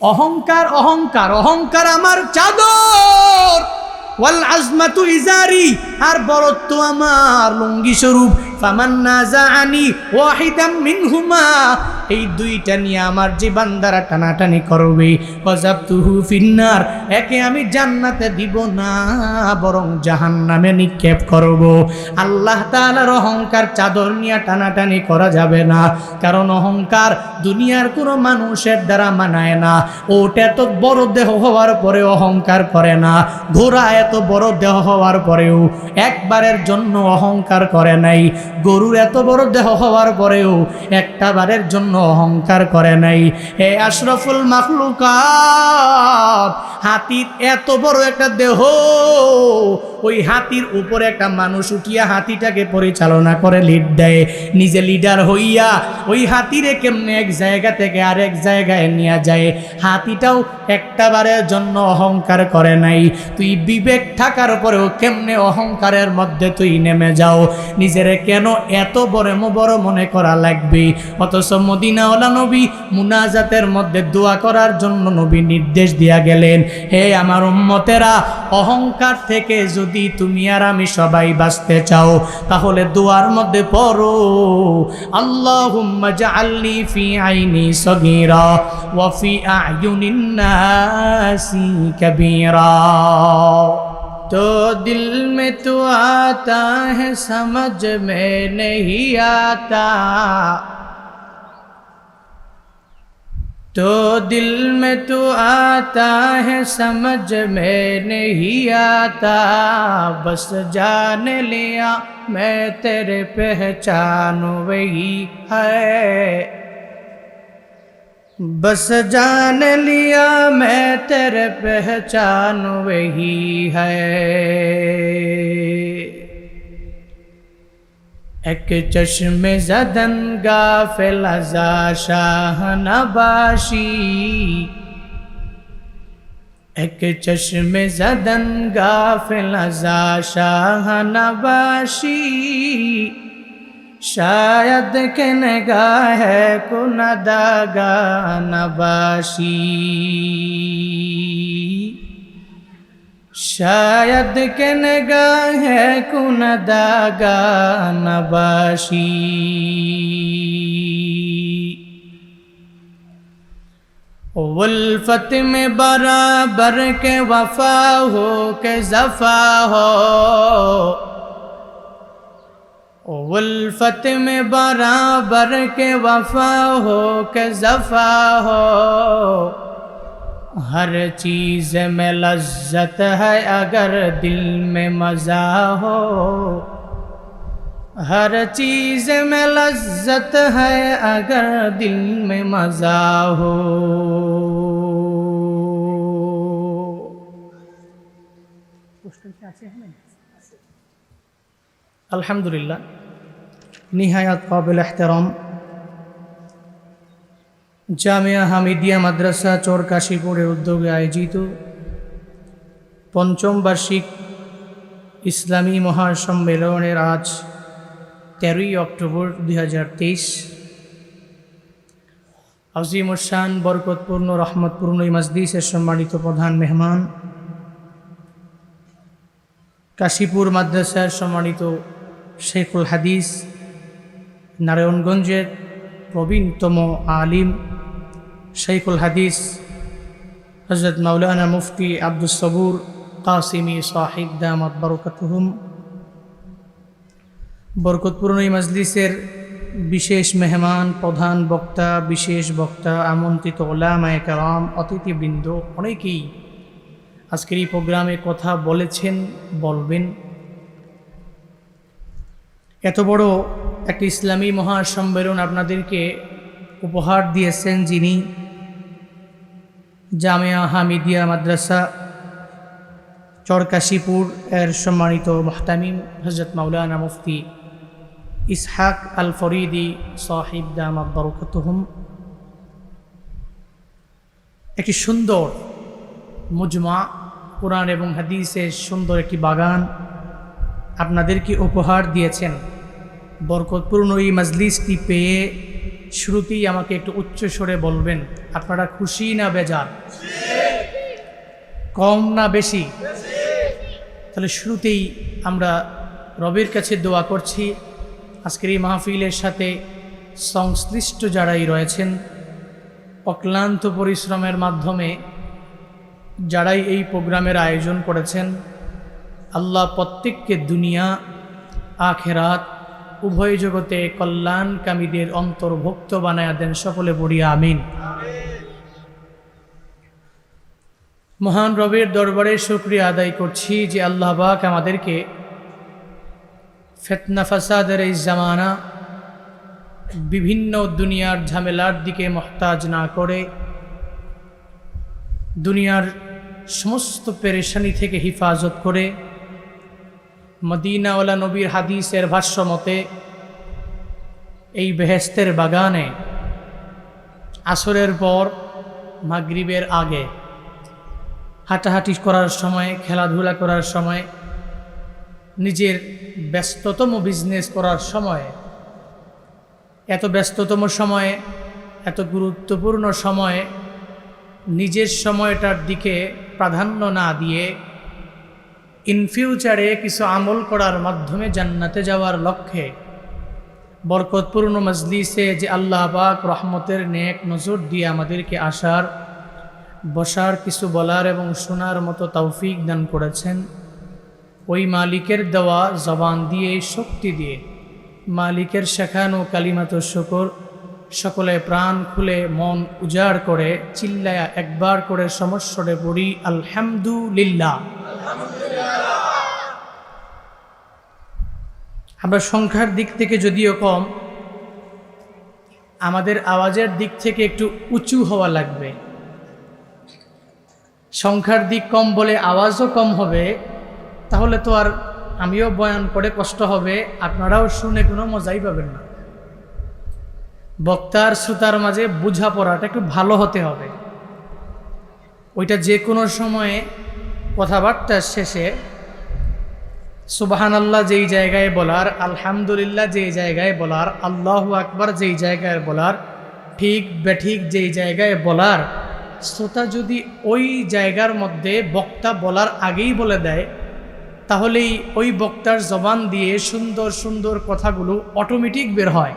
অহংকার অহংকার অহংকার আমার চাদর। আর বরত্ব আমার লুঙ্গি স্বরূপ। ফামান্না জাআনি ওয়াহিদাম মিনহুমা। এই দুইটা নিয়ে আমার যে বান্দারা টানাটানি করবে। ফিন্নার। একে আমি জান্নাতে দিব না, বরং জাহান্নামে নিক্ষেপ করব। আল্লাহ তাআলার অহংকার চাদর নিয়ে টানাটানি করা যাবে না, কারণ অহংকার দুনিয়ার কোনো মানুষের দ্বারা মানায় না। ওটা এত বড় দেহ হওয়ার পরে অহংকার করে না। ঘোড়া এত বড় দেহ হওয়ার পরেও একবারের জন্য অহংকার করে নাই। গরুর এত বড় দেহ হওয়ার পরেও একটা বারের জন্য অহংকার করে নাই। হে আশরফুল মাখলুকাত, হাতির এত বড় একটা দেহ ওই হাতির উপরে একটা মানুষ উঠিয়া হাতিটাকে পরিচালনা করে লিড দেয়। নিজে লিডার হইয়া ওই হাতিরে কেমনে এক জায়গা থেকে আরেক জায়গায় নিয়ে যায়? হাতিটাও একটা বারের জন্য অহংকার করে নাই। তুই বিবেক থাকার পরেও কেমনে অহংকারের মধ্যে তুই নেমে যাও? নিজেরে কেন এত বড় বড় মনে করা লাগবে? অথচ মদিনাওয়ালা নবী মুনাজাতের মধ্যে দোয়া করার জন্য নবী নির্দেশ দিয়া গেলেন, হে আমার উম্মতেরা, অহংকার থেকে যদি যদি তুমি আর আমি সবাই বাঁচতে চাও, তাহলে দুয়ার মধ্যে পড়ো। আল্লাহ আল্লি ফি আইনি সগিরা ওয়ফি আয়ুনিন্নাসি কবিরা। تو دل میں তো آتا ہے سمجھ میں نہیں আতা। तो दिल में तो आता है, समझ में नहीं आता। बस जान लिया मैं तेरे पहचान वही है। बस जान लिया मैं तेरे पहचान वही है। एक चश्मे जदन गाफिल अजा शाह नबाशी एक चश्मे जदन गाफिल अजा शाह नबाशी शायद के नगाह को नदागा شاید کہ نگاہ ہے کن داگا نباشی ولفت میں برابر کے وفا ہو، کے ضفا ہو۔ ولفت میں برابر کے وفا ہو، کے ضفا ہو۔ ہر چیز میں لذت ہے اگر دل میں مزہ ہو ہر چیز میں لذت ہے اگر دل میں مزہ ہو الحمدللہ نہایت قابل احترام জামিয়া হামিদিয়া মাদ্রাসা চর কাশীপুরের উদ্যোগে আয়োজিত পঞ্চম বার্ষিক ইসলামী মহাসম্মেলনের আজ তেরোই অক্টোবর দুই হাজার তেইশ। আজিমুসান বরকতপূর্ণ, রহমতপূর্ণ এই মসজিদের সম্মানিত প্রধান মেহমান। কাশীপুর মাদ্রাসার সম্মানিত শেখুল হাদিস, নারায়ণগঞ্জের প্রবীণতম আলিম শেখুল হাদিস হজরত মাওলানা মুফতি আব্দুল সবুর কাসিমি সাহিব দামত বরকতহুম। বরকতপূর্ণ এই মজলিসের বিশেষ মেহমান, প্রধান বক্তা, বিশেষ বক্তা, আমন্ত্রিত ওলামায় কালাম অতিথিবৃন্দ অনেকেই আজকের এই প্রোগ্রামে কথা বলেছেন, বলবেন। এত বড় একটি ইসলামী মহাসম্মেলন আপনাদেরকে উপহার দিয়েছেন যিনি জামিয়া হামিদিয়া মাদ্রাসা, চরকাশিপুর এর সম্মানিত মহতামিম হজরত মাওলানা মুফতি ইসহাক আল ফরিদি সাহিব দাম বরকতহম একটি সুন্দর মুজমা কোরআন এবং হাদিসের সুন্দর একটি বাগান আপনাদেরকে উপহার দিয়েছেন। বরকতপূর্ণ এই মজলিসটি পেয়ে শুরুতেই আমাকে একটু উচ্চ স্বরে বলবেন, আপনারা খুশি না বেজার? কম না বেশি? তাহলে শুরুতেই আমরা রবের কাছে দোয়া করছি। আজকের এই মাহফিলের সাথে সংশ্লিষ্ট যারাই রয়েছেন, অক্লান্ত পরিশ্রমের মাধ্যমে যারাই এই প্রোগ্রামের আয়োজন করেছেন, আল্লাহ প্রত্যেককে দুনিয়া, আখেরাত উভয় জগতে কল্যাণকামীদের অন্তর্ভুক্ত বানায়া দেন সকলে পড়িয়া আমিন। মহান রবের দরবারে শুক্রিয়া আদায় করছি যে আল্লাহবাক আমাদেরকে ফেতনা ফাসাদের এই জামানা বিভিন্ন দুনিয়ার ঝামেলার দিকে মহতাজ না করে দুনিয়ার সমস্ত পেরেশানি থেকে হিফাজত করে মদিনাওয়ালা নবীর হাদিসের ভাষ্য মতে এই বেহেস্তের বাগানে আসরের পর মাগরিবের আগে হাঁটাহাঁটি করার সময়, খেলাধুলা করার সময়, নিজের ব্যস্ততম বিজনেস করার সময়, এত ব্যস্ততম সময়ে, এত গুরুত্বপূর্ণ সময়ে নিজের সময়টার দিকে প্রাধান্য না দিয়ে ইন ফিউচারে কিছু আমল করার মাধ্যমে জান্নাতে যাওয়ার লক্ষ্যে বরকতপূর্ণ মজলিসে যে আল্লাহ পাক রহমতের নেক নজর দিয়ে আমাদেরকে আসার, বসার, কিছু বলার এবং শোনার মতো তৌফিক দান করেছেন, ওই মালিকের দেওয়া জবান দিয়ে, শক্তি দিয়ে। মালিকের শেখানো কালিমাত শকর, সকলে প্রাণ খুলে মন উজাড় করে, চিল্লায়া একবার করে সমস্যরে পড়ি, আলহামদুলিল্লাহ। আমরা সংখ্যার দিক থেকে যদিও কম, আমাদের আওয়াজের দিক থেকে একটু উঁচু হওয়া লাগবে। সংখ্যার দিক কম বলে আওয়াজও কম হবে, তাহলে তো আর আমিও বয়ান করে কষ্ট হবে, আপনারাও শুনে কোনো মজাই পাবেন না। বক্তার শ্রোতার মাঝে বোঝাপড়াটা একটু ভালো হতে হবে। ওইটা যে কোনো সময়ে কথাবার্তার শেষে সুবাহান আল্লাহ যেই জায়গায় বলার, আলহামদুলিল্লাহ যেই জায়গায় বলার, আল্লাহ আকবার যেই জায়গায় বলার, ঠিক বেঠিক যেই জায়গায় বলার, শ্রোতা যদি ওই জায়গার মধ্যে বক্তা বলার আগেই বলে দেয়, তাহলেই ওই বক্তার জবান দিয়ে সুন্দর সুন্দর কথাগুলো অটোমেটিক বের হয়।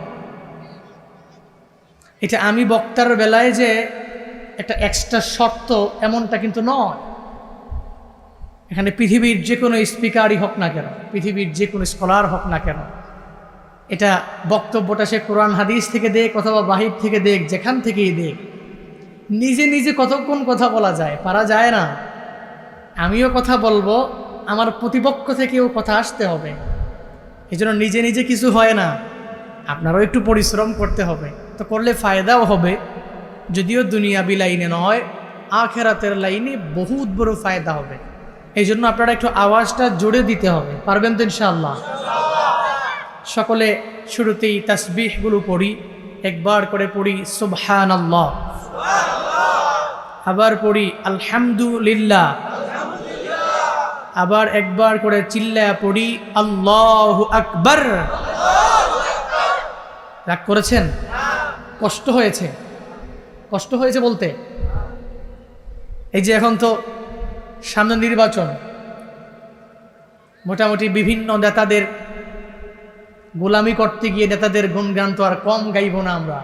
এটা আমি বক্তার বেলায় যে একটা এক্সট্রা শর্ত এমনটা কিন্তু নয়। এখানে পৃথিবীর যে কোনো স্পিকারই হোক না কেন, পৃথিবীর যে কোনো স্কলার হোক না কেন, এটা বক্তব্যটা সে কোরআন হাদিস থেকে দেখ অথবা বাহির থেকে দেখ, যেখান থেকেই দেখ, নিজে নিজে কতক্ষণ কথা বলা যায়, পারা যায় না। আমিও কথা বলব, আমার প্রতিপক্ষ থেকেও কথা আসতে হবে এই জন্য নিজে নিজে কিছু হয় না, আপনারও একটু পরিশ্রম করতে হবে, তো করলে ফায়দাও হবে, যদিও দুনিয়াবি লাইনে নয়, আখেরাতের লাইনে বহুত বড় ফায়দা হবে। এই জন্য আপনারা একটু আওয়াজটা জোরে দিতে হবে। পারবেন তো ইনশাআল্লাহ? সকলে শুরুতেই তাসবিহগুলো পড়ি, একবার করে পড়ি সুবহান আবার পড়ি, আলহামদুলিল্লাহ। আবার একবার করে চিল্লা পড়ি, আল্লাহ আকবর। রাগ করেছেন? কষ্ট হয়েছে। কষ্ট হয়েছে বলতে? এই যে এখন তো সামনে নির্বাচন। মোটামুটি বিভিন্ন নেতাদের গোলামি করতে গিয়ে নেতাদের গুণগান তো আর কম গাইব না আমরা।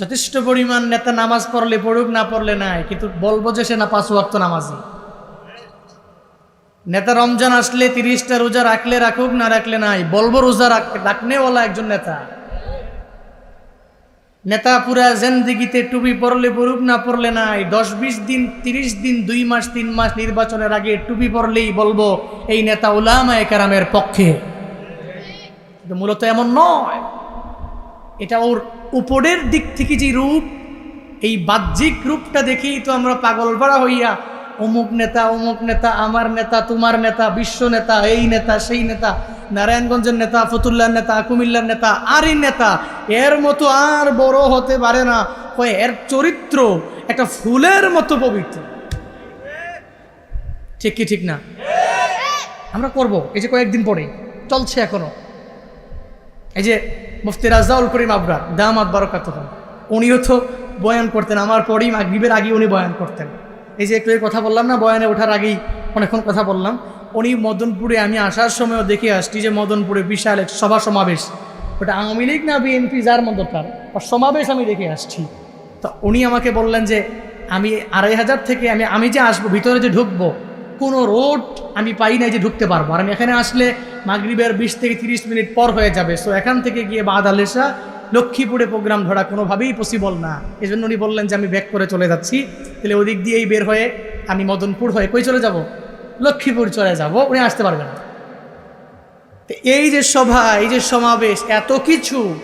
যথেষ্ট পরিমাণ নেতা নামাজ পড়লে পড়ুক, না পড়লে নাই, কিন্তু বলব যে সে না পাঁচ ওয়াক্ত নামাজি। নেতা রমজান আসলে তিরিশটা রোজা রাখলে রাখুক, না রাখলে নাই, বলব রোজা রাখনেওয়ালা একজন নেতা। নেতা পুরা জেন্দিগিতে টুপি পরলে পড়ুক না পড়লে নাই, দশ বিশ দিন, তিরিশ দিন, দুই মাস, তিন মাস নির্বাচনের আগে টুপি পরলেই বলব এই নেতা উলামায় কারামের পক্ষে। মূলত এমন নয়। এটা ওর উপরের দিক থেকে যে রূপ, এই বাহ্যিক রূপটা দেখেই তো আমরা পাগল পাড়া হইয়া, অমুক নেতা অমুক নেতা, আমার নেতা, তোমার নেতা, বিশ্ব নেতা, এই নেতা, সেই নেতা নারায়ণগঞ্জের নেতা, ফতুল্লার নেতা, কুমিল্লার নেতা আর এই নেতা, এর মতো আর বড় হতে পারে না। কয়, এর চরিত্র একটা ফুলের মতো পবিত্র। ঠিক কি, ঠিক না? আমরা করব, এই যে কয়েকদিন পরে, চলছে এখনও। এই যে মুফতি রাজাউল করিম আবরার, দামাত বারকাত হন উনিও তো বয়ান করতেন, আমার পরেই মাগরিবের আগে উনি বয়ান করতেন। এই যে একটু কথা বললাম না, বয়ানে ওঠার আগেই অনেকক্ষণ কথা বললাম। উনি মদনপুরে, আমি আসার সময়ও দেখে আসছি যে মদনপুরে বিশাল এক সভা সমাবেশ। ওটা আওয়ামী লীগ না বিএনপি, যার মধ্যকার সমাবেশ আমি দেখে আসছি। তো উনি আমাকে বললেন যে, আমি আড়াই হাজার থেকে আমি আমি যে আসব, ভিতরে যে ঢুকবো, কোনো রোড আমি পাই নাই যে ঢুকতে পারব। আর আমি এখানে আসলে মাগরিবের বিশ থেকে তিরিশ মিনিট পর হয়ে যাবে। সো এখান থেকে গিয়ে বাদ আলেসা লক্ষ্মীপুরে প্রোগ্রাম ধরা কোনোভাবেই পসিবল না। এই জন্য উনি বললেন যে, আমি ব্যাক করে চলে যাচ্ছি। তাহলে ওদিক দিয়েই বের হয়ে আমি মদনপুর হয়ে কই চলে যাব? লক্ষ্মীপুর চলে যাব, উনি আসতে পারবেন না। এই যে সভা, এই যে সমাবেশ, এত কিছু,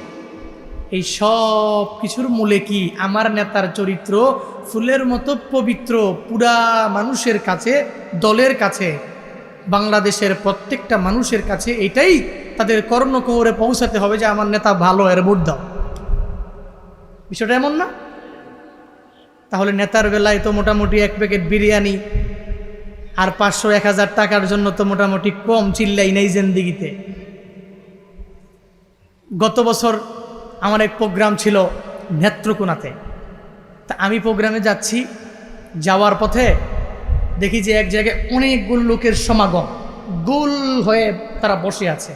এই সব কিছুর মূলে কি আমার নেতার চরিত্র ফুলের মতো পবিত্র, পুরা মানুষের কাছে, দলের কাছে, বাংলাদেশের প্রত্যেকটা মানুষের কাছে এটাই তাদের কর্ণকোহরে পৌঁছাতে হবে যে আমার নেতা ভালো, এর দাও। বিষয়টা এমন না? তাহলে নেতার বেলায় তো মোটামুটি এক প্যাকেট বিরিয়ানি আর পাঁচশো এক হাজার টাকার জন্য তো মোটামুটি কম চিল্লাই নেই জেন্দিগিতে। গত বছর আমার এক প্রোগ্রাম ছিল নেত্রকোনাতে। তা আমি প্রোগ্রামে যাচ্ছি, যাওয়ার পথে দেখি যে এক জায়গায় অনেকগুলো লোকের সমাগম, গোল হয়ে তারা বসে আছে।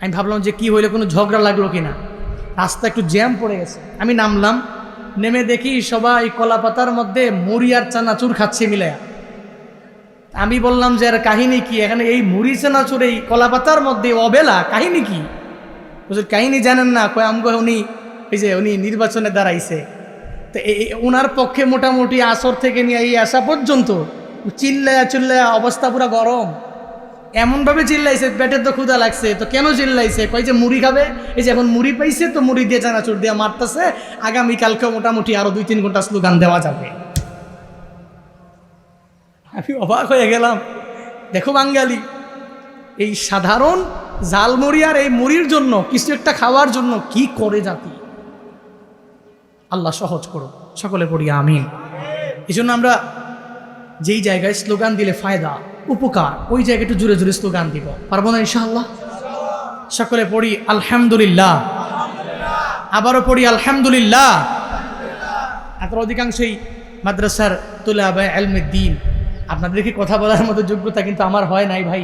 আমি ভাবলাম যে কি হইলে কোনো ঝগড়া লাগল কি না রাস্তা একটু জ্যাম পড়ে গেছে। আমি নামলাম, নেমে দেখি সবাই কলাপাতার মধ্যে মুড়ি আর চানাচুর খাচ্ছে মিলায়া। আমি বললাম যে আর কাহিনী কি? এখানে এই মুড়ি চানাচুর এই কলাপাতার মধ্যে অবেলা, কাহিনী কি? হুজুর, কাহিনী জানেন না? কয়, আমগো উনি, এই যে উনি নির্বাচনে দাঁড়াইছে। তো এই ওনার পক্ষে মোটামুটি আসর থেকে নিয়ে এই আসা পর্যন্ত চিল্লায়া চিল্লায়া অবস্থা পুরো গরম। এমনভাবে চিল্লাইছে, পেটের তো ক্ষুদা লাগছে, তো কেন চিল্লাইছে? কয় যে মুড়ি খাবে, এই যে এখন মুড়ি পাইছে, তো মুড়ি দিয়ে চানাচুর দিয়ে মারতেছে আগামীকালকে মোটামুটি আরও দুই তিন ঘণ্টা স্লোগান দেওয়া যাবে। আমি অবাক হয়ে গেলাম। দেখো বাঙালি, এই সাধারণ জালমুড়ি আর এই মুড়ির জন্য, কিছু একটা খাওয়ার জন্য কি করে জাতি? আল্লাহ সহজ করো, সকলে পড়ি, আমিন। এই জন্য আমরা যেই জায়গায় স্লোগান দিলে ফায়দা, উপকার, ওই জায়গায় একটু জুড়ে জুড়ে স্লোগান দিব। পারব না ইনশাআল্লাহ? সকলে পড়ি, আলহামদুলিল্লাহ। আবারও পড়ি, আলহামদুলিল্লাহ। আপনার অধিকাংশই মাদ্রাসার তুলাবায় দিন আপনাদেরকে কথা বলার মতো যোগ্যতা কিন্তু আমার হয় নাই ভাই।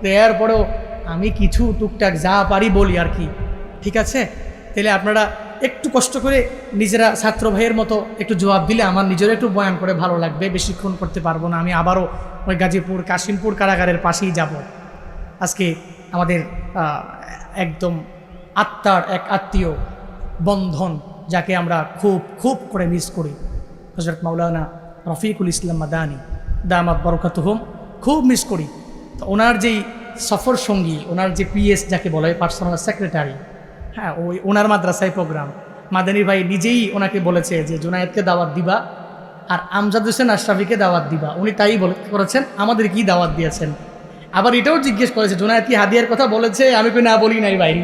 তো এরপরেও আমি কিছু টুকটাক যা পারি বলি আর কি। ঠিক আছে? তাহলে আপনারা একটু কষ্ট করে নিজেরা ছাত্র ভাইয়ের মতো একটু জবাব দিলে আমার নিজের একটু বয়ান করে ভালো লাগবে, বেশিক্ষণ করতে পারব না। আমি আবারও ওই গাজীপুর, কাশিমপুর কারাগারের পাশেই যাব। আজকে আমাদের একদম আত্মার এক আত্মীয় বন্ধন যাকে আমরা খুব খুব করে মিস করি। হজরত মাওলানা রফিকুল ইসলাম মাদানি। দামাত বরকাত হোম খুব মিস করি। তো ওনার যেই সফর সঙ্গী, ওনার যে পিএস যাকে বলা হয় পার্সোনাল সেক্রেটারি হ্যাঁ ওই ওনার মাদ্রাসায় প্রোগ্রাম মাদানী ভাই নিজেই ওনাকে বলেছে যে, জুনায়েদকে দাওয়াত দিবা আর আমজাদ হোসেন আশরাফিকে দাওয়াত দিবা। উনি তাই বলে করেছেন, আমাদের কি দাওয়াত দিয়েছেন? আবার এটাও জিজ্ঞেস করেছে, জুনায়েদ কি হাদিয়ার কথা বলেছে? আমি কই না বলি নাই ভাই।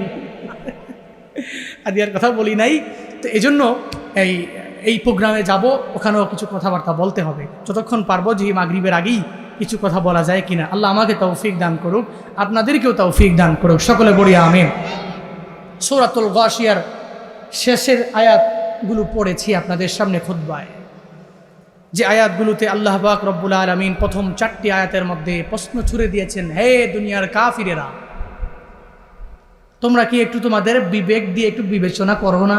হাদিয়ার কথা বলি নাই। তো এই জন্য এই এই প্রোগ্রামে যাব, ওখানেও কিছু কথাবার্তা বলতে হবে। যতক্ষণ পারব, যে মাগরিবের আগেই কিছু কথা বলা যায় কিনা। আল্লাহ আমাকে তৌফিক দান করুক, আপনাদেরকেও তৌফিক দান করুক। সকলে বড়িয়া আমিন। সৌরাতুল গাশিয়ার শেষের আয়াতগুলো পড়েছি আপনাদের সামনে খুদ্বায় যে আয়াতগুলোতে আল্লাহ পাক রব্বুল আলমিন প্রথম চারটি আয়াতের মধ্যে প্রশ্ন ছুড়ে দিয়েছেন, হে দুনিয়ার কাফিরেরা, তোমরা কি একটু তোমাদের বিবেক দিয়ে একটু বিবেচনা করো না?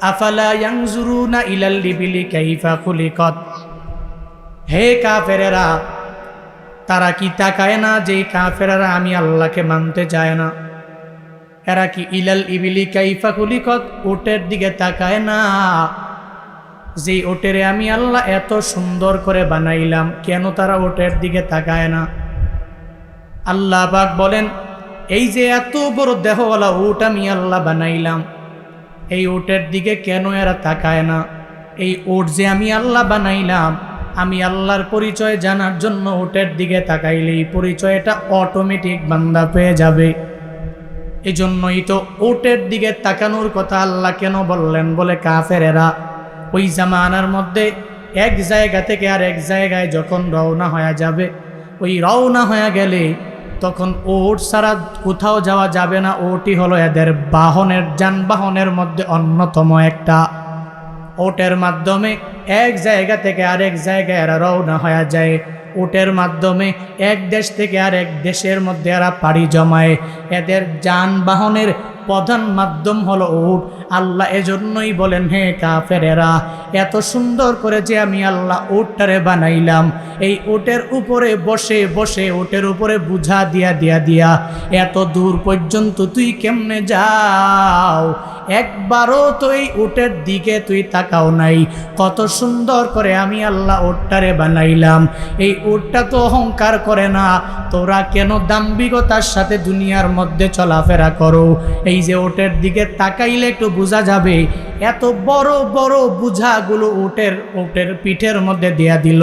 আফালা লিবিলি হে কাফেরেরা, তারা কি তাকায় না যে কাফেরেরা আমি আল্লাহকে মানতে চায় না? এরা কি ইলাল ইবিলি কাইফা খুলিকত ওটের দিকে তাকায় না? যে ওটেরে আমি আল্লাহ এত সুন্দর করে বানাইলাম, কেন তারা ওটের দিকে তাকায় না? আল্লাহ পাক বলেন, এই যে এত বড় দেহওয়ালা উট আমি আল্লাহ বানাইলাম এই ওটের দিকে কেন এরা তাকায় না? এই ওট যে আমি আল্লাহ বানাইলাম, আমি আল্লাহর পরিচয় জানার জন্য ওটের দিকে তাকাইলে এই পরিচয়টা অটোমেটিক বান্দা পেয়ে যাবে। এজন্যই তো ওটের দিকে তাকানোর কথা আল্লাহ কেন বললেন বলে কাফেরেরা? ওই জামানার মধ্যে এক জায়গা থেকে আর এক জায়গায় যখন রওনা হয়ে যাবে, ওই রওনা হয়ে গেলে তখন ওট ছাড়া কোথাও যাওয়া যাবে না। ওটি হলো এদের বাহনের, যানবাহনের মধ্যে অন্যতম একটা। ওটের মাধ্যমে এক জায়গা থেকে আরেক জায়গায় এরা রওনা হয়ে যায়। ওটের মাধ্যমে এক দেশ থেকে আরেক দেশের মধ্যে এরা পাড়ি জমায়। এদের যানবাহনের প্রধান মাধ্যম হলো উট। আল্লাহ এজন্যই বলেন, হে কাফেরেরা, এত সুন্দর করে যে আমি আল্লাহ উটটারে বানাইলাম, এই উটের উপরে বসে বসে, উটের উপরে বুঝা দিয়া দিয়া দিয়া, এত দূর পর্যন্ত তুই কেমনে যাও? একবারও তো এই উটের দিকে তুই তাকাও নাই। কত সুন্দর করে আমি আল্লাহ উটটারে বানাইলাম। এই উটটা তো অহংকার করে না। তোরা কেন দাম্ভিকতার সাথে দুনিয়ার মধ্যে চলাফেরা করো? এই যে ওটের দিকে তাকাইলে একটু বোঝা যাবে, এত বড় বড় বুঝাগুলো ওটের ওটের পিঠের মধ্যে দেয়া দিল।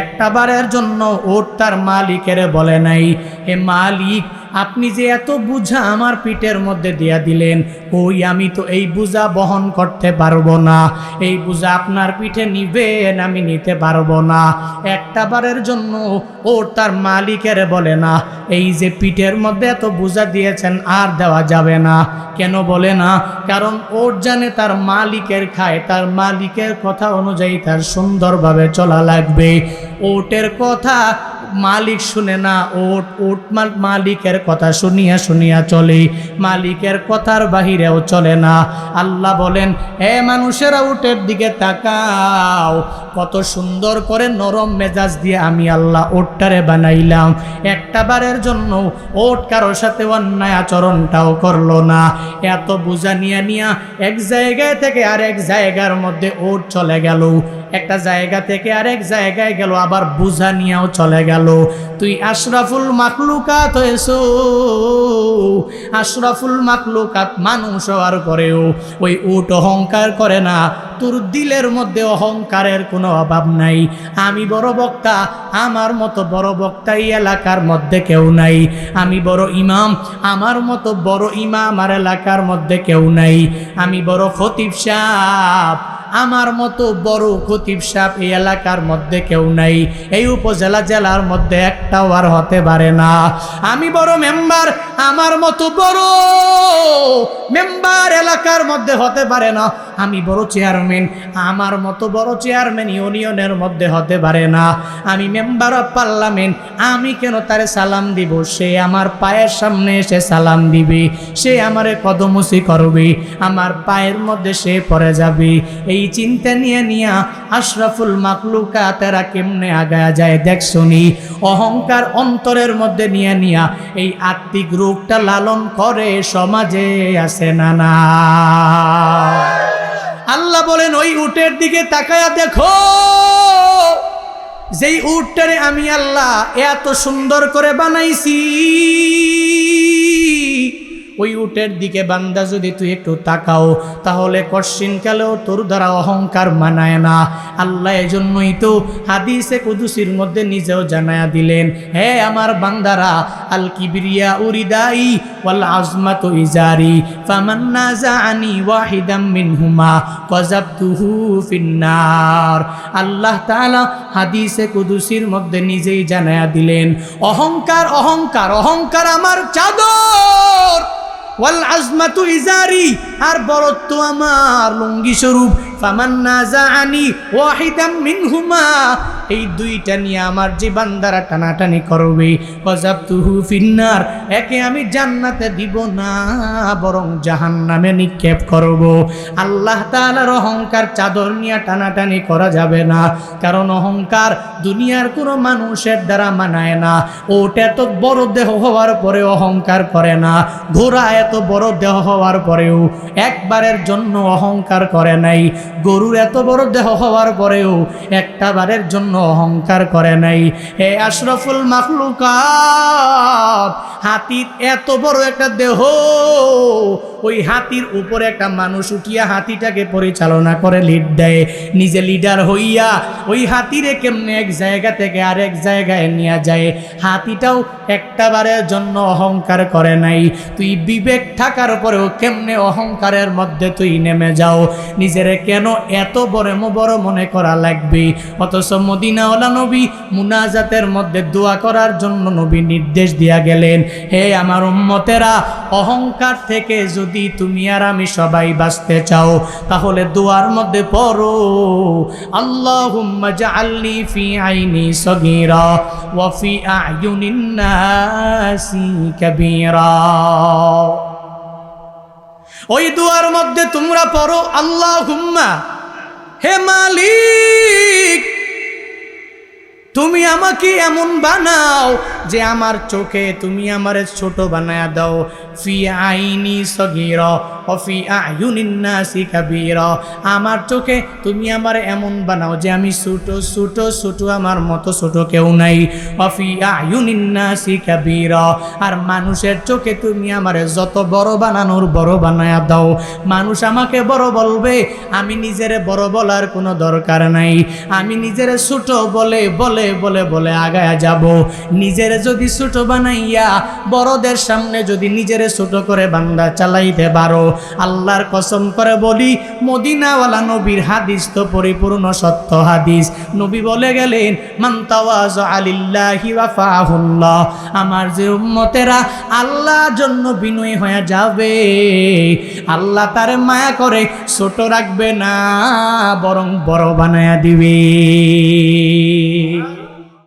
একটা বারের জন্য ওট তার মালিকের বলে নাই হে মালিক আপনি যে এত বুঝা আমার পিঠের মধ্যে দিয়া দিলেন ওই আমি তো এই বুঝা বহন করতে পারব না। এই বুঝা আপনার পিঠে নিবেন, আমি নিতে পারব না। একটা বারের জন্য ও তার মালিকের বলে না, এই যে পিঠের মধ্যে এত বুঝা দিয়েছেন, আর দেওয়া যাবে না। কেন বলে না? কারণ ওর জানে তার মালিকের খায়, তার মালিকের কথা অনুযায়ী তার সুন্দরভাবে চলা লাগবে। ওটের কথা মালিক শুনে না, ওট ওট মাল- মালিকের কথা শুনিয়া শুনিয়া চলে। মালিকের কথার বাহিরেও চলে না। আল্লাহ বলেন, এ মানুষেরা, উটের দিকে তাকাও। কত সুন্দর করে নরম মেজাজ দিয়ে আমি আল্লাহ ওটটারে বানাইলাম। একটা বারের জন্য ওট কারোর সাথে অন্যায় আচরণটাও করল না। এত বোঝা নিয়ে নিয়া এক জায়গায় থেকে আর এক জায়গার মধ্যে ওট চলে গেল। একটা জায়গা থেকে আরেক জায়গায় গেল, আবার বুঝা নিয়েও চলে গেল। তুই আশরাফুল মাকলুকাত হয়েছো, আশরাফুল মাকলুকাত মানুষ হওয়ার পরেও ওই উট অহংকার করে না, তোর দিলের মধ্যে অহংকারের কোনো অভাব নাই। আমি বড় বক্তা, আমার মতো বড় বক্তা এই এলাকার মধ্যে কেউ নাই। আমি বড় ইমাম, আমার মতো বড় ইমাম আর এলাকার মধ্যে কেউ নাই। আমি বড় খতিব সাপ আমার মতো বড় খতিব সাপ এই এলাকার মধ্যে কেউ নাই। এই উপজেলা জেলার মধ্যে একটাও আর হতে পারে না। আমি বড় মেম্বার, আমার মতো বড় মেম্বার এলাকার মধ্যে হতে পারে না। আমি বড় চেয়ারম্যান। আমার মতো বড় চেয়ারম্যান ইউনিয়নের মধ্যে হতে পারে না। আমি মেম্বার অফ পার্লামেন্ট, আমি কেন তারে সালাম দিব? সে আমার পায়ের সামনে এসে সালাম দিবে। সে আমারে কদমসি করবে। আমার পায়ের মধ্যে সে পড়ে যাবে। এই চিন্তা নিয়ে নিয়া আশরাফুল মাকলুকা তারা কেমনে আগায়া যায় দেখ শুনি। অহংকার অন্তরের মধ্যে নিয়ে নিয়া এই আত্মিক রূপটা লালন করে সমাজে আসে না না। আল্লাহ বলেন, ওই উটের দিকে তাকায়া দেখো। যেই উটটারে আমি আল্লাহ এত সুন্দর করে বানাইছি। ওই উটের দিকে বান্দা যদি তুই একটু তাকাও, তাহলে কশ্চিনকালেও তোর দ্বারা অহংকার মানায় না। আল্লাহ এজন্যই তো হাদিসে কুদুসির মধ্যে নিজেও জানায়া দিলেন, হে আমার বান্দারা আল কিবরিয়া উরিদাই ওয়াল আজমাত ইজারি ফামান্না জাআনি ওয়াহিদাম মিনহুমা ফাজাবতুহু ফিন্নার। আল্লাহ তাআলা হাদিসে কুদুসির মধ্যে নিজেই জানায়া দিলেন, অহংকার অহংকার অহংকার আমার চাদর! ওয়াল আজমাতু ইজারি আর বরত্ব আমার লুঙ্গি স্বরূপ। ফামান্না জাআনি ওয়াহিদাম মিনহুমা এই দুইটা নিয়ে আমার যে বান্দারা টানাটানি করবে। কজাবতুহু ফিন্নার, একে আমি জান্নাতে দিব না, বরং জাহান্নামে নিক্ষেপ করব। আল্লাহ তাআলার অহংকার চাদর নিয়ে টানাটানি করা যাবে না, কারণ অহংকার দুনিয়ার কোনো মানুষের দ্বারা মানায় না। ওটা এত বড় দেহ হওয়ার পরে অহংকার করে না, ঘোড়া এত বড় দেহ হওয়ার পরেও, একবারের জন্য অহংকার করে নাই। গরুর এত বড় দেহ হওয়ার পরেও, একটা বারের জন্য অহংকার করে নাই। এ আশরাফুল মাখলুকাত হাতির এত বড় একটা দেহ ওই হাতির উপরে একটা মানুষ উঠিয়া হাতিটাকে পরিচালনা করে লিড দেয়। নিজে লিডার হইয়া ওই হাতিরে কেমনে এক জায়গা থেকে আরেক জায়গায় নিয়ে যায়? হাতিটাও একটা বারের জন্য অহংকার করে নাই। তুই বিবেক থাকার পরেও কেমনে অহংকারের মধ্যে তুই নেমে যাও? নিজেরে কেন এত বড় বড় মনে করা লাগবে? অথচ মদিনাওয়ালা নবী মুনাজাতের মধ্যে দোয়া করার জন্য নবী নির্দেশ দিয়া গেলেন, হে আমার উম্মতেরা, অহংকার থেকে যদি তুমি আর আমি সবাই বাঁচতে চাও, তাহলে দোয়ার মধ্যে পড়ো। আল্লাহুম্মা জাআলনি ফি আইনি সগীরা ওয়া ফি আয়ুনিন নাসি কাবীরা। ওই দুয়ার মধ্যে তোমরা পড়ো আল্লাহ হুম্মা হে মালিক! তুমি আমাকে এমন বানাও যে আমার চোখে তুমি আমারে ছোট বানায়া দাও। ফি আইনি সগির অফি আয়ুনিন্নাসি কাবীর। আমার চোখে তুমি আমার এমন বানাও যে আমি ছোট ছোট ছোট, আমার মতো ছোট কেউ নাই। অফি আয়ুনিন্নাসি কাবীর, আর মানুষের চোখে তুমি আমারে যত বড় বানানোর বড় বানায়া দাও। মানুষ আমাকে বড় বলবে, আমি নিজেরে বড় বলার কোনো দরকার নাই। আমি নিজেরে ছোট বলে বলে বলে বলে আগায়া যাব। নিজের যদি ছোট বানাইয়া বড়দের সামনে যদি নিজের ছোট করে বান্দা চালাইতে পারো। আল্লাহর কসম করে বলি, মদিনাওয়ালা নবীর হাদিস তো পরিপূর্ণ সত্য হাদিস। নবী বলে গেলেন মান্তাওয়াজ আলিল্লাহি ওয়াফাহুল্লাহ আমার যে উম্মতেরা আল্লাহর জন্য বিনয়ী হয়ে যাবে। আল্লাহ তার মায়া করে ছোট রাখবে না, বরং বড় বানায়া দিবে।